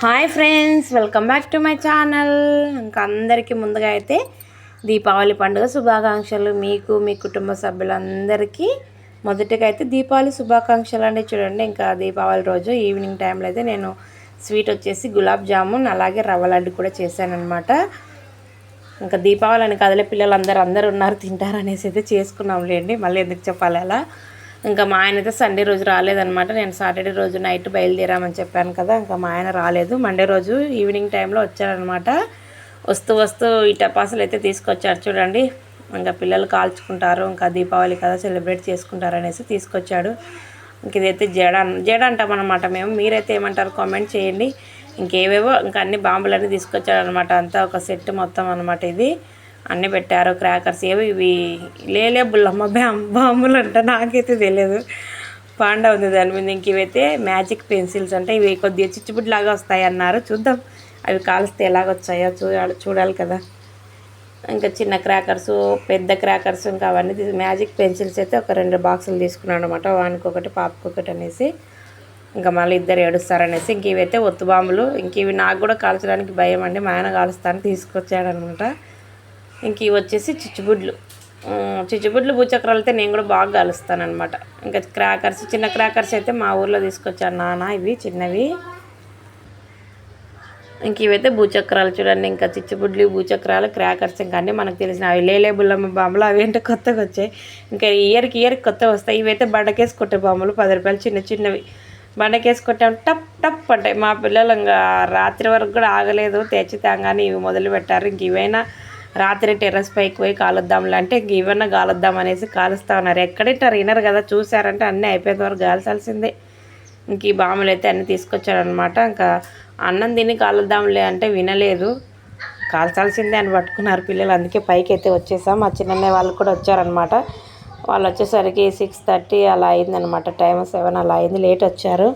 Hi friends welcome back to my channel. ఇంకా అందరికీ ముందుగా అయితే దీపావళి పండుగ శుభాకాంక్షలు. మీకు మీ కుటుంబ సభ్యులందరికీ మొదటిగా అయితే దీపావళి శుభాకాంక్షలు అండి. చూడండి ఇంకా దీపావళి రోజు ఈవినింగ్ టైంలో అయితే నేను స్వీట్ వచ్చేసి గులాబ్ జామున్ అలాగే రవ్వ లడ్డు కూడా చేశానమాట ఇంకా దీపావళి అని కదిలే పిల్లలందరూ అందరూ ఉన్నారు తింటారు అనేసి అయితే చేసుకున్నాంలేండి. మళ్ళీ ఎందుకు చెప్పాలి అలా? ఇంకా మా ఆయన అయితే సండే రోజు రాలేదనమాట నేను సాటర్డే రోజు నైట్ బయలుదేరామని చెప్పాను కదా ఇంకా మా ఆయన రాలేదు. మండే రోజు ఈవినింగ్ టైంలో వచ్చారనమాట వస్తూ వస్తూ ఈ టపాసులు అయితే తీసుకొచ్చారు చూడండి. ఇంకా పిల్లలు కాల్చుకుంటారు ఇంకా దీపావళి కదా సెలబ్రేట్ చేసుకుంటారు అనేసి తీసుకొచ్చాడు. ఇంక ఇదైతే జడ జడ అంటామన్నమాట మేము. మీరైతే ఏమంటారు కామెంట్ చేయండి. ఇంకేవేవో ఇంకా అన్ని బాంబులన్నీ తీసుకొచ్చాడనమాట అంతా ఒక సెట్ మొత్తం అనమాట ఇది. అన్నీ పెట్టారు క్రాకర్స్ ఏవి ఇవి లేలే బుల్లమ్మ బ్యాం బాంబులు అంట నాకైతే తెలియదు. పాండా ఉంది దాని మీద. ఇంక ఇవైతే మ్యాజిక్ పెన్సిల్స్ అంటే ఇవి కొద్దిగా చిచ్చుబుడ్డి లాగా వస్తాయి అన్నారు. చూద్దాం అవి కాల్స్తే ఎలాగ వచ్చాయో చూడాలి చూడాలి కదా. ఇంకా చిన్న క్రాకర్స్ పెద్ద క్రాకర్స్ ఇంకా అవన్నీ మ్యాజిక్ పెన్సిల్స్ అయితే ఒక రెండు బాక్సులు తీసుకున్నాను అనమాట వానికి ఒకటి ఒకటి అనేసి. ఇంకా మళ్ళీ ఇద్దరు ఏడుస్తారనేసి. ఇంక ఇవైతే ఒత్తు బాంబులు. ఇంక ఇవి నాకు కూడా కాల్చడానికి భయం అండి. మా ఆయన కాలుస్తాను తీసుకొచ్చాడనమాట ఇంక ఇవి వచ్చేసి చిచ్చుబుడ్లు. చిచ్చుబుడ్లు భూచక్రాలు అయితే నేను కూడా బాగా కలుస్తానమాట ఇంకా క్రాకర్స్ చిన్న క్రాకర్స్ అయితే మా ఊర్లో తీసుకొచ్చాను నాన్న ఇవి చిన్నవి. ఇంక ఇవైతే భూచక్రాలు చూడండి ఇంకా చిచ్చుబుడ్లు భూచక్రాలు క్రాకర్స్ ఇంకా అన్నీ మనకు తెలిసిన అవి లేలే బుల్లమ్మ బాంబులు అవి ఏంటో కొత్తగా వచ్చాయి. ఇంకా ఇయర్కి ఇయర్కి కొత్త వస్తాయి. ఇవైతే బండకేసి కొట్టే బాంబులు పది రూపాయలు చిన్న చిన్నవి. బండకేసి కొట్టాం టప్ టప్ అంటాయి. మా పిల్లలు ఇంకా రాత్రి వరకు కూడా ఆగలేదు తెచ్చి తాగానే ఇవి మొదలు పెట్టారు. ఇంక ఇవైనా రాత్రి టెర్రస్ పైకి పోయి కాలుద్దాంలే అంటే ఇంక ఇవన్నా కాలుద్దాం అనేసి కాలుస్తా ఉన్నారు. ఎక్కడింటారు వినరు కదా చూసారంటే అన్నీ అయిపోయేంత వరకు కాల్చాల్సిందే. ఇంక ఈ బాములు అయితే అన్నీ తీసుకొచ్చారనమాట ఇంకా అన్నం తిని కాలుద్దాంలే అంటే వినలేదు. కాల్చాల్సిందే అని పట్టుకున్నారు పిల్లలు. అందుకే పైకి అయితే వచ్చేసాం. మా చిన్నన్నయ్య వాళ్ళు కూడా వచ్చారనమాట వాళ్ళు వచ్చేసరికి సిక్స్ థర్టీ అలా అయిందనమాట టైం సెవెన్ అలా అయింది. లేట్ వచ్చారు.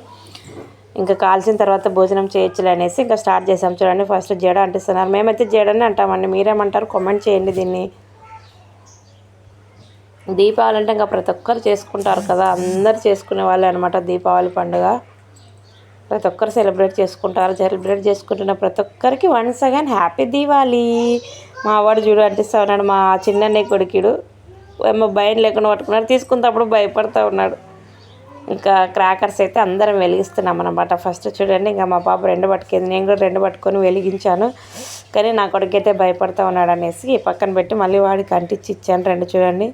ఇంకా కాల్చిన తర్వాత భోజనం చేయొచ్చులే అనేసి ఇంకా స్టార్ట్ చేసాం చూడండి ఫస్ట్ జడ అంటిస్తున్నారు. మేమైతే జడని అంటామండి. మీరేమంటారు? కామెంట్ చేయండి దీన్ని. దీపావళి అంటే ఇంకా ప్రతి ఒక్కరు చేసుకుంటారు కదా. అందరు చేసుకునే వాళ్ళే అనమాట దీపావళి పండుగ. ప్రతి ఒక్కరు సెలబ్రేట్ చేసుకుంటారు. సెలబ్రేట్ చేసుకుంటున్న ప్రతి ఒక్కరికి వన్స్ అగైన్ హ్యాపీ దీవాలి మా వాడు చూడు అంటిస్తా ఉన్నాడు. మా చిన్నన్నయ్య కొడుకుడు. ఏమో భయం లేకుండా పట్టుకున్నాడు. తీసుకున్నప్పుడు భయపడుతూ ఉన్నాడు. ఇంకా క్రాకర్స్ అయితే అందరం వెలిగిస్తున్నాం అనమాట ఫస్ట్ చూడండి ఇంకా మా పాప రెండు పట్టుకుంది. నేను కూడా రెండు పట్టుకొని వెలిగించాను. కానీ నా కొడుకు అయితే ఉన్నాడు అనేసి పక్కన పెట్టి మళ్ళీ వాడికి అంటించి ఇచ్చాను. రెండు చూడండి.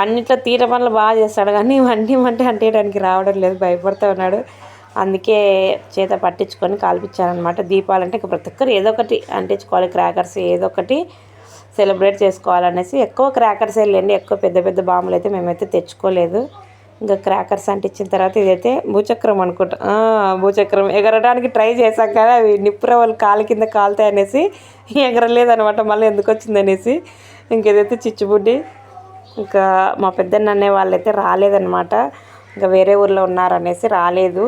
అన్నిట్లో తీర పనులు బాగా చేస్తాడు కానీ ఇవన్నీ అంటే అంటేయడానికి రావడం లేదు. భయపడుతూ ఉన్నాడు. అందుకే చేత పట్టించుకొని కాల్పించానమాట దీపాలంటే ఇంకా ప్రతి ఒక్కరు ఏదో ఒకటి అంటించుకోవాలి. క్రాకర్స్ ఏదో ఒకటి సెలబ్రేట్ చేసుకోవాలనేసి ఎక్కువ క్రాకర్స్ వెళ్ళండి ఎక్కువ పెద్ద పెద్ద బాంబులు అయితే మేమైతే తెచ్చుకోలేదు. ఇంకా క్రాకర్స్ అంటించిన తర్వాత ఇదైతే భూచక్రం అనుకుంటా. భూచక్రం ఎగరడానికి ట్రై చేశాం కానీ అవి నిప్పురవ్వలు కాలు కింద కాలుతాయి అనేసి ఎగరలేదనమాట. మళ్ళీ ఎందుకు వచ్చింది అనేసి ఇంకేదైతే చిచ్చుబుడ్డి. ఇంకా మా పెద్దన్న అనే వాళ్ళైతే రాలేదనమాట. ఇంకా వేరే ఊర్లో ఉన్నారనేసి రాలేదు.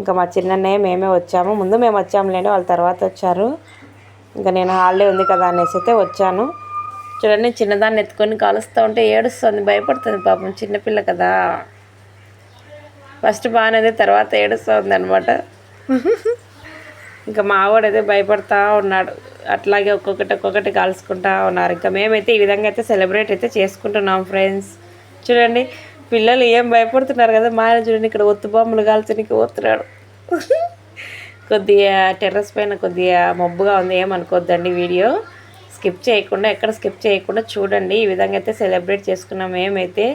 ఇంకా మా చిన్నన్నయ్య మేమే వచ్చాము. ముందు మేము వచ్చాములేండి వాళ్ళ తర్వాత వచ్చారు. ఇంకా నేను హాలిడే ఉంది కదా అనేసి అయితే వచ్చాను. చూడండి చిన్నదాన్ని ఎత్తుకొని కాలుస్తూ ఉంటే ఏడుస్తుంది భయపడుతుంది పాపం చిన్నపిల్ల కదా. ఫస్ట్ బాగానే తర్వాత ఏడుస్తుంది అనమాట ఇంకా మావాడైతే భయపడతా ఉన్నాడు. అట్లాగే ఒక్కొక్కటి ఒక్కొక్కటి కాల్చుకుంటా ఉన్నారు. ఇంకా మేమైతే ఈ విధంగా అయితే సెలబ్రేట్ అయితే చేసుకుంటున్నాం ఫ్రెండ్స్. చూడండి పిల్లలు ఏం భయపడుతున్నారు కదా మా ఆయన చూడండి ఇక్కడ ఒత్తు బొమ్మలు కాల్చడానికి పోతున్నాడు. కొద్దిగా టెర్రస్ పైన కొద్దిగా మబ్బుగా ఉంది ఏమనుకోవద్దండి వీడియో. స్కిప్ చేయకుండా ఎక్కడ స్కిప్ చేయకుండా చూడండి. ఈ విధంగా అయితే సెలబ్రేట్ చేసుకున్నాం మేమైతే.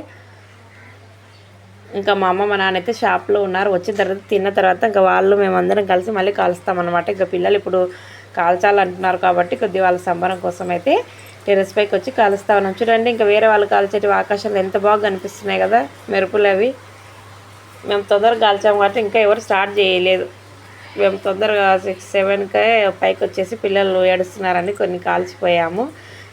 ఇంకా మా అమ్మ మా నాన్న అయితే షాప్లో ఉన్నారు. వచ్చిన తర్వాత తిన్న తర్వాత ఇంకా వాళ్ళు మేమందరం కలిసి మళ్ళీ కలుస్తామన్నమాట. ఇంకా పిల్లలు ఇప్పుడు కాల్చాలంటున్నారు కాబట్టి కొద్ది వాళ్ళ సంబరం కోసం అయితే టెరెస్ పైకి వచ్చి కాలుస్తా ఉన్నాం. చూడండి ఇంకా వేరే వాళ్ళు కాల్చేటి ఆకాశంలో ఎంత బాగా కనిపిస్తున్నాయి కదా మెరుపులు అవి. మేము తొందరగా కాల్చాము కాబట్టి ఇంకా ఎవరు స్టార్ట్ చేయలేదు. మేము తొందరగా సిక్స్ సెవెన్కే పైకి వచ్చేసి పిల్లలు ఏడుస్తున్నారని కొన్ని కాల్చిపోయాము.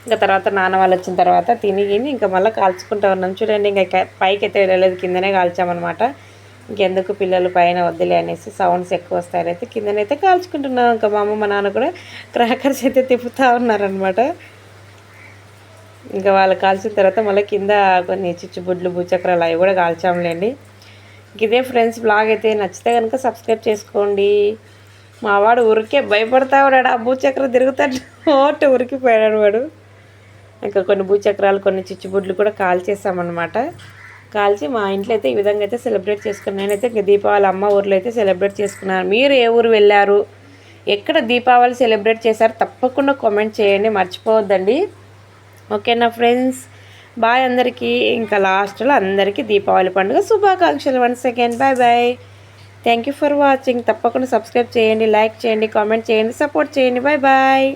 ఇంకా తర్వాత నాన్న వాళ్ళు వచ్చిన తర్వాత తిని గిని ఇంకా మళ్ళీ కాల్చుకుంటూ ఉన్నాం. చూడండి ఇంకా పైకి అయితే వెళ్ళలేదు కిందనే కాల్చామన్నమాట. ఇంకెందుకు పిల్లలు పైన వద్దులే అనేసి సౌండ్స్ ఎక్కువ వస్తాయని అయితే కిందనైతే కాల్చుకుంటున్నాం. ఇంకా మా అమ్మ మా నాన్న కూడా క్రాకర్స్ అయితే తిప్పుతూ ఉన్నారనమాట ఇంకా వాళ్ళు కాల్చిన తర్వాత మళ్ళీ కింద కొన్ని చిచ్చుబుడ్లు భూచక్రాలు అవి కూడా కాల్చాంలేండి. ఇదే ఫ్రెండ్స్ బ్లాగ్ అయితే నచ్చితే కనుక సబ్స్క్రైబ్ చేసుకోండి. మా వాడు ఊరికే భయపడతా ఉన్నాడు ఆ భూచక్రం తిరుగుతాడు ఓట ఉరికిపోయాడు వాడు. ఇంకా కొన్ని భూచక్రాలు కొన్ని చిచ్చుబుడ్లు కూడా కాల్ చేసామన్నమాట కాల్చి మా ఇంట్లో అయితే ఈ విధంగా అయితే సెలబ్రేట్ చేసుకున్నాను నేనైతే ఇంకా దీపావళి అమ్మ ఊర్లో అయితే సెలబ్రేట్ చేసుకున్నాను. మీరు ఏ ఊరు వెళ్ళారు? ఎక్కడ దీపావళి సెలబ్రేట్ చేశారు? తప్పకుండా కామెంట్ చేయండి మర్చిపోవద్దండి. ఓకేనా ఫ్రెండ్స్? బాయ్ అందరికీ. ఇంకా లాస్ట్లో అందరికీ దీపావళి పండుగ శుభాకాంక్షలు one second bye bye. Thank you for watching. తప్పకుండా సబ్స్క్రైబ్ చేయండి లైక్ చేయండి కామెంట్ చేయండి సపోర్ట్ చేయండి. Bye bye.